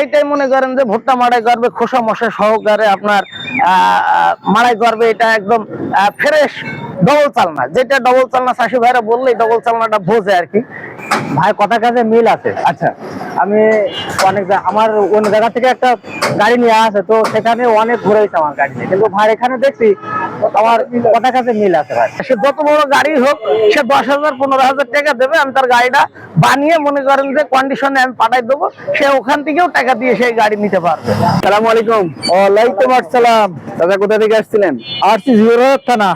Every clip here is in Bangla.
এইটাই মনে করেন যে ভুট্টা মাড়াই করবে খোসা মশা সহকারে আপনার মাড়াই করবে এটা একদম ফ্রেশ ডবল চালনা। যেটা ডবল চালনা চাষি ভাইরা বললেই ডবল চালনাটা বোঝে আর কি। ভাই কথা কাজে মিল আছে। আচ্ছা। আমি অনেক আমার অন্য জায়গা থেকে একটা গাড়ি নিয়ে আসে তো সেখানে অনেক ঘুরেছে আমার গাড়ি কিন্তু ভাই এখানে দেখছি আমার কাজে মিল আছে ভাই। সে যত বড় গাড়ি হোক সে দশ হাজার পনেরো হাজার টাকা দেবে আমি তার গাড়িটা বানিয়ে মনে করেন যে কন্ডিশনে আমি পাঠাই দেবো সে ওখান থেকেও টাকা দিয়ে সেই গাড়ি নিতে পারবে। সালামু আলাইকুম। ওয়ালাইকুম আসসালাম। দাদা কোথা থেকে আসছিলেন? আসছি জিরো থানা।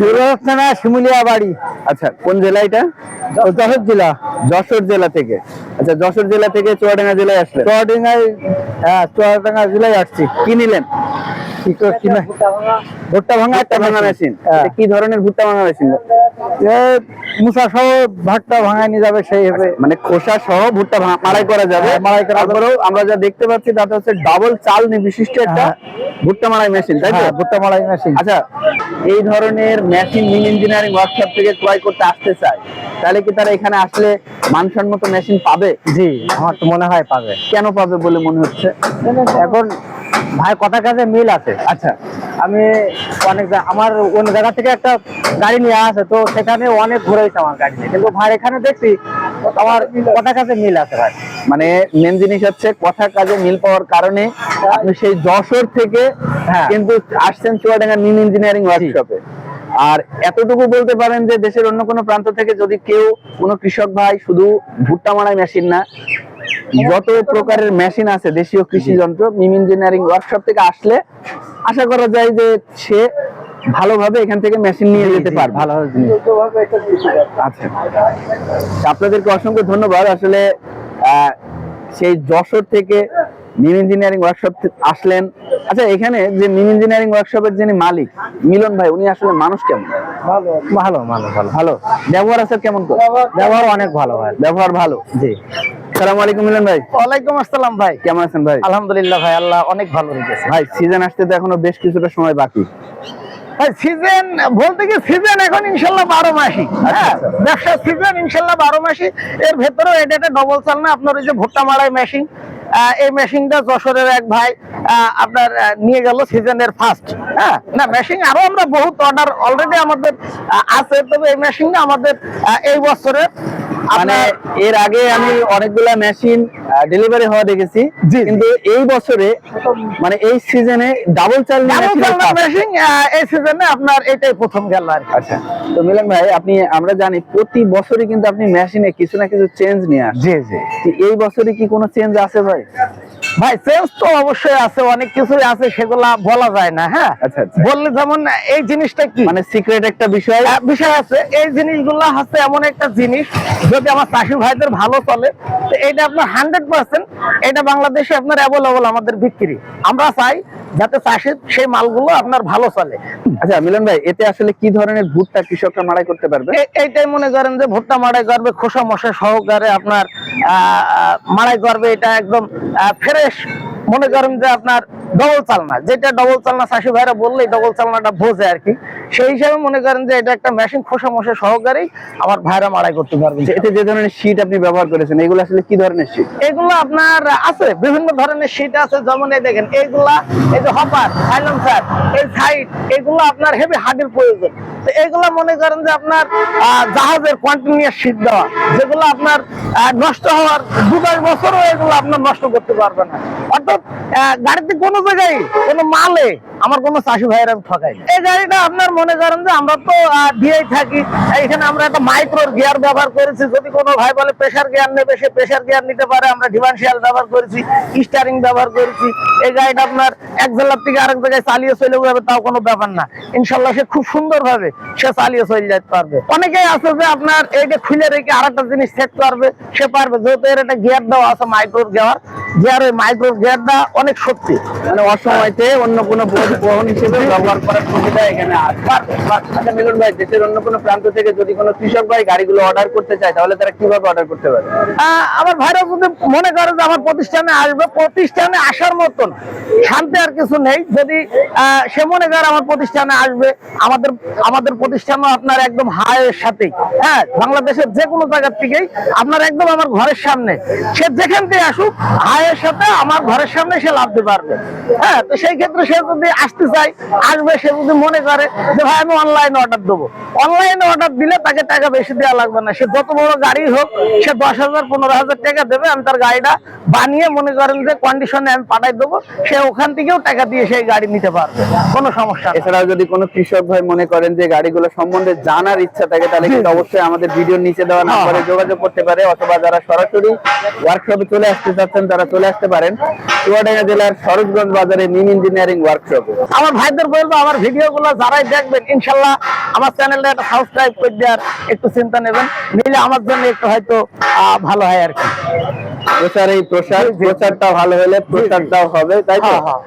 জিরো থানা শিমুলিয়া বাড়ি। আচ্ছা কোন জেলা এটা? যশোর জেলা। যশোর জেলা থেকে। আচ্ছা যশোর জেলা থেকে চুয়াডাঙ্গা জেলায় আসলেন? চুয়াডাঙ্গায় হ্যাঁ চুয়াডাঙ্গা জেলায় আসছি। কি নিলেন? ভুট্টা ভাঙা একটা ভাঙা মেশিন হ্যাঁ। কি ধরনের ভুট্টা ভাঙা মেশিন মুসা সহ ভাতটা ভাঙায় নিয়ে যাবে সেই হবে মানে খোসা সহ ভুট্টা ভা- করা যাবে। হ্যাঁ, আমরা যা দেখতে পাচ্ছি তাতে হচ্ছে ডাবল চাল বিশিষ্ট একটা হ্যাঁ। ভুট্টা মাড়াই মেশিন তাই তো? ভুট্টা মাড়াই মেশিন আচ্ছা এই ধরনের মেশিন মিন ইঞ্জিনিয়ারিং ওয়ার্কশপ থেকে ক্রয় করতে আসতে চায় তাহলে কি তারা এখানে আসলে মানসম্মত মেশিন পাবে? জি আমার তো মনে হয় পাবে। কেন পাবে বলে মনে হচ্ছে? এখন ভাই কথা কাজে মিল আছে। আচ্ছা। আমি অনেক আমার অন্য জায়গা থেকে একটা গাড়ি নিয়ে আসে তো সেখানে অনেক ঘুরেছে আমার গাড়ি। কিন্তু ভাই এখানে দেখছি আমার কথা কাজে মিল আছে ভাই। মানে মেন জিনিস হচ্ছে কথা কাজে মিল পাওয়ার কারণে আপনি সেই যশোর থেকে হ্যাঁ। কিন্তু আসছেন চুয়াডাঙ্গা মিন ইঞ্জিনিয়ারিং ওয়ার্কশপে আর এতটুকু বলতে পারেন যে দেশের অন্য কোনো প্রান্ত থেকে যদি কেউ কোনো কৃষক ভাই শুধু ভুট্টা মারাই মেশিন না যত প্রকারের মেশিন আছে দেশীয় কৃষি যন্ত্র মিম ইঞ্জিনিয়ারিং ওয়ার্কশপ থেকে আসলে আশা করা যায় যে সে ভালোভাবে এখান থেকে মেশিন নিয়ে যেতে পারবে। ভালো আচ্ছা। আপনাদেরকে অসংখ্য ধন্যবাদ। আসলে আহ, সেই যশোর থেকে মিম ইঞ্জিনিয়ারিং ওয়ার্কশপ আসলেন। আচ্ছা এখানে যে মিম ইঞ্জিনিয়ারিং ওয়ার্কশপের যিনি মালিক মিলন ভাই উনি আসলে মানুষ কেমন? ভালো। ভালো ভালো ভালো। ব্যবহার আছে কেমন করে? ব্যবহার অনেক ভালো ভাই। ব্যবহার ভালো। জি। সালাম আলাইকুম মিলন ভাই। ওয়ালাইকুম আসসালাম ভাই। কেমন আছেন ভাই? আলহামদুলিল্লাহ ভাই আল্লাহ অনেক ভালো রেখেছে। ভাই সিজন আসতে তো এখনও বেশ কিছুটা সময় বাকি। ভাই সিজন বলতে কি সিজন এখন ইনশাল্লাহ বারো মাসি হ্যাঁ ব্যবসার সিজন ইনশাল্লাহ বারো মাসি এর ভেতরেও এটা একটা ডবল চাল না আপনার ওই যে ভুট্টা মারাই মেশিন এই মেশিনটা যশোরের এক ভাই আপনার নিয়ে গেল সিজনের ফার্স্ট হ্যাঁ? না মেশিন আরও আমরা বহুত অর্ডার অলরেডি আমাদের আছে, তবে এই মেশিনটা আমাদের এই বছরের মানে এর আগে আমি অনেকগুলা মেশিন ডেলিভারি হওয়া দেখেছি। কিন্তু এই বছরে মানে এই সিজনে ডাবল চাল মেশিন এই সিজনে আপনার এটাই প্রথম গেল আর আচ্ছা। তো মিলন ভাই আপনি আমরা জানি প্রতি বছরই কিন্তু আপনি মেশিনে কিছু না কিছু চেঞ্জ নিয়ে আসেন। জি জি। এই বছরে কি কোনো চেঞ্জ আছে ভাই? ভাই সেলস তো অবশ্যই আছে অনেক কিছুই আছে সেগুলা বলা যায় না হ্যাঁ? আচ্ছা আচ্ছা। বললে যেমন এই জিনিসটা কি? মানে সিক্রেট একটা বিষয়? বিষয় আছে। এই জিনিসগুলো হচ্ছে এমন একটা জিনিস যদি আমার চাষি ভাইদের ভালো চলে তো এটা আপনার হান্ড্রেড পার্সেন্ট এটা বাংলাদেশে আপনার অ্যাভেলেবল আমাদের বিক্রি। আমরা চাই যাতে চাষের সেই মালগুলো আপনার ভালো চলে। আচ্ছা মিলন ভাই এতে আসলে কি ধরনের ভুট্টা কৃষকরা মাড়াই করতে পারবে? এইটাই মনে করেন যে ভুট্টা মাড়াই করবে খোসা মশা সহকারে আপনার মাড়াই করবে এটা একদম ফ্রেশ মনে করেন যে আপনার ডবল চালনা। যেটা ডবল চালনা, চাষি ভাইরা বললেই ডবল চালনাটা বোঝে আর কি। সেই হিসাবে মনে করেন যে এটা একটা মেশিন খোসা মশা সহকারেই আমার ভাইরা মাড়াই করতে পারবে। এতে যে ধরনের শীট আপনি ব্যবহার করেছেন এগুলো আসলে কি ধরনের শীট এগুলো আপনার আছে বিভিন্ন ধরনের শীট আছে যেমন এই দেখেন এইগুলা এই যে হপার সাইলেন্সার এই সাইড এগুলো আপনার হেভি হার্ডের প্রয়োজন। তো এগুলা মনে করেন যে আপনার জাহাজের কন্টিনিউয়াস শীট দেওয়া যেগুলো আপনার নষ্ট হওয়ার দু দশ বছরও এগুলো আপনার নষ্ট করতে পারবে না। অর্থাৎ গাড়িতে কোনো জায়গায় কোনো মালে আমার কোনো চাষি ভাইয়ের আমি ঠকাই। এই গাড়িটা আপনার মনে করেন যে আমরা তো দিয়েই থাকি। এখানে আমরা একটা মাইক্রোর গিয়ার ব্যবহার করেছি। যদি কোনো ভাই বলে প্রেসার গিয়ার নেবে, সে প্রেসার গিয়ার নিতে পারে। আমরা ডিফারেন্সিয়াল ব্যবহার করেছি স্টারিং ব্যবহার করেছি। এই গাড়িটা আপনার এক জেলার থেকে আরেক জায়গায় চালিয়ে চলে যাবে, তাও কোনো ব্যাপার না। ইনশাল্লাহ সে খুব সুন্দর ভাবে সে চালিয়ে চলে যেতে পারবে। অনেকেই আছে যে আপনার এইটা খুলে রেখে আর একটা জিনিস সেট করবে, সে পারবে। যেহেতু এর একটা গিয়ার দেওয়া আছে, মাইক্রোর গিয়ার। গিয়ার ওই মাইক্রোর গিয়ারটা অনেক শক্তি। মানে অসময়তে অন্য কোনো পরিবহন হিসেবে ব্যবহার করার সুবিধা এখানে আচ্ছা মিলন ভাই, দেশের অন্য কোনো প্রান্ত থেকে যদি কোনো কৃষক ভাই গাড়িগুলো অর্ডার করতে চায়, তাহলে তারা কীভাবে অর্ডার করতে পারে? আমার ভাইরা যদি মনে করে যে আমার প্রতিষ্ঠানে আসবে, প্রতিষ্ঠানে আসার মতন শান্তি আর কিছু নেই। যদি সে মনে করে আমার প্রতিষ্ঠানে আসবে, আমাদের আমাদের প্রতিষ্ঠানও আপনার একদম হায়ের সাথেই। হ্যাঁ বাংলাদেশের যে কোনো জায়গার থেকেই আপনার একদম আমার ঘরের সামনে। সে যেখান থেকে আসুক হাই ভাইয়ের সাথে আমার ঘরের সামনে সে লাভতে পারবে। হ্যাঁ তো সেই ক্ষেত্রে সে যদি আসতে চায় আসবে সে যদি মনে করে যে ভাই আমি অনলাইনে অর্ডার দেবো। অনলাইনে অর্ডার দিলে তাকে টাকা বেশি দেওয়া লাগবে না। সে যত বড় গাড়ি হোক সে দশ হাজার পনেরো হাজার টাকা দেবে আমি তার গাড়িটা বানিয়ে মনে করেন যে কন্ডিশনে আমি পাঠাই দেবো সে ওখান থেকেও টাকা দিয়ে সেই গাড়ি নিতে পারবে। কোনো সমস্যা এছাড়াও যদি কোনো কৃষক ভাই মনে করেন যে গাড়িগুলো সম্বন্ধে জানার ইচ্ছা থাকে তাহলে কিন্তু অবশ্যই আমাদের ভিডিওর নিচে দেওয়া নাম্বারে যোগাযোগ করতে পারে অথবা যারা সরাসরি ওয়ার্কশপে চলে আসতে চাচ্ছেন তারা চলে আসতে পারেন। চুয়াডাঙ্গা জেলার সরোজগঞ্জ বাজারে মিন ইঞ্জিনিয়ারিং ওয়ার্কশপে আমার ভাইদের বলব আমার ভিডিও গুলো যারাই দেখবেন ইনশাল্লাহ আমার চ্যানেলটা একটা সাবস্ক্রাইব করে দেওয়ার একটু চিন্তা নেবেন নিলে আমার জন্য একটু হয়তো আহ, ভালো হয় আর কি। প্রচার এই প্রসার প্রচারটা ভালো হলে প্রচারটাও হবে তাই তো? হ্যাঁ, হ্যাঁ।